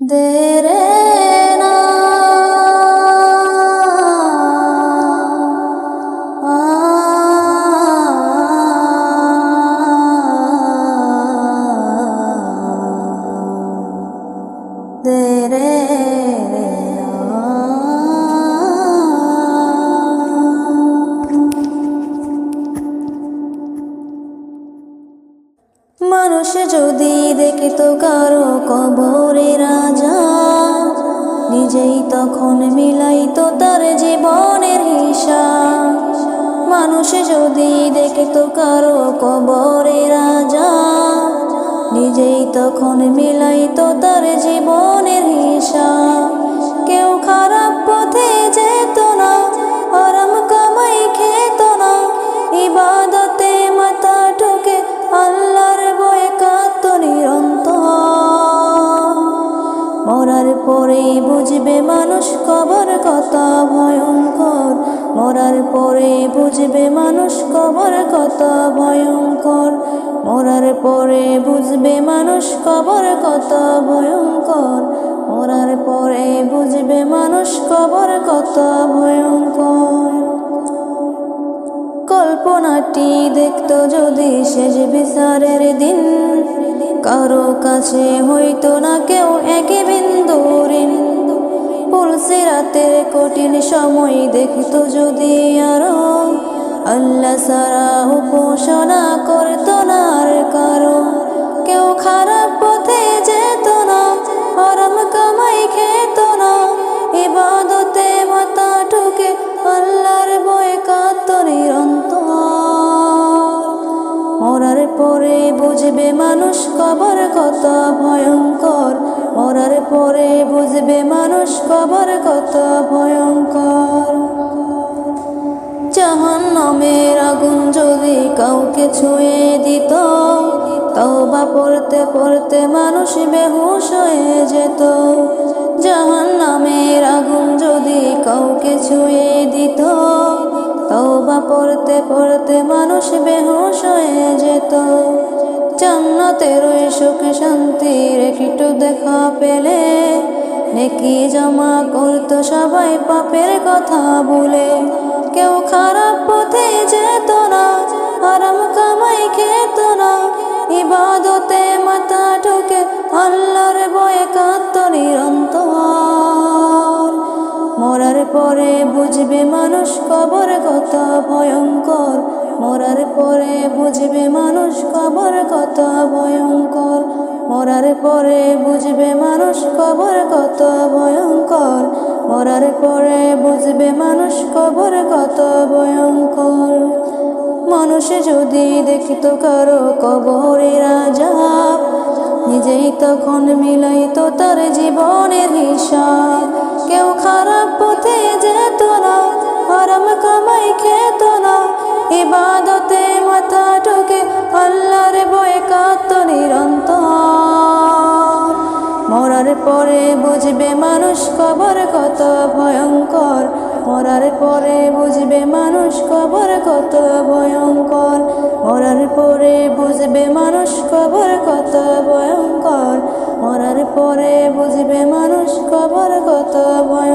दे रे যদি দেখিত কারও কবরে রাজা, নিজেই তখন মিলাইতো তার জীবনের হিসাব। মানুষ যদি দেখিত কারও কবরে রাজা, নিজেই তখন মিলাইতো তার জীবনের হিসাব। কেউ খারাপ পথে যেত না মরার পরে বুঝবে মানুষ কবর কত ভয়ঙ্কর। মরার পরে বুঝবে মানুষ কবর কত ভয়ঙ্কর। মরার পরে বুঝবে মানুষ কবর কত ভয়ঙ্কর। মরার পরে বুঝবে মানুষ কবর কত ভয়ঙ্কর। কল্পনাটি দেখত যদি শেষ বিচারের দিন। কারও কাছে হইতো না কেউ একে বিন্দু রাতের কঠিন সময় দেখতো যদি আরও। আল্লাহ সারা উপাসনা করতো না আর কারও। কেউ খারাপ পথে যেত না আরাম কামাই খেত না, ইবাদতে পরে বুঝবে মানুষ কবর কত ভয়ঙ্কর। মরার পরে বুঝবে মানুষ কবর কত ভয়ঙ্কর। জাহান নামের আগুন যদি কাউকে ছুঁয়ে দিত, তওবা পড়তে পড়তে মানুষ বেহুশ হয়ে যেত। জাহান নামের আগুন যদি কাউকে ছুঁয়ে দিত, তওবা পড়তে পড়তে মানুষ বেহুশ যেত জান্নাতের ওই সুখ শান্তির একটু দেখা পেলে। নেকি জমা করতো সবাই পাপের কথা বলে কেউ খারাপ পথে যেত না, আরাম কামাই খেত না। ইবাদতে মাথা ঠুকে আল্লাহর বয়ে কাত নিরন্তর। মরার পরে বুঝবে মানুষ কবর কত ভয়ঙ্কর। মরার পরে বুঝবে মানুষ কবর কত ভয়ঙ্কর। মরার পরে বুঝবে মানুষ কবর কত ভয়ঙ্কর। মরার পরে বুঝবে মানুষ কবর কত ভয়ঙ্কর। মানুষ যদি দেখিত কারও কবরে রাজা, নিজেই তখন মিলাইতো তার জীবনের হিসাব। কেউ খারাপ পথে যেত না, আরাম কামাই খেত না ইবাদতে মাথা ঠুকে আল্লাহর বয়ে কাত নিরন্তর। মরার পরে বুঝবে মানুষ কবর কত ভয়ঙ্কর। মরার পরে বুঝবে মানুষ কবর কত ভয়ঙ্কর। মরার পরে বুঝবে মানুষ কবর কত ভয়ঙ্কর। মরার পরে বুঝবে মানুষ কবর কত ভয়ঙ্কর।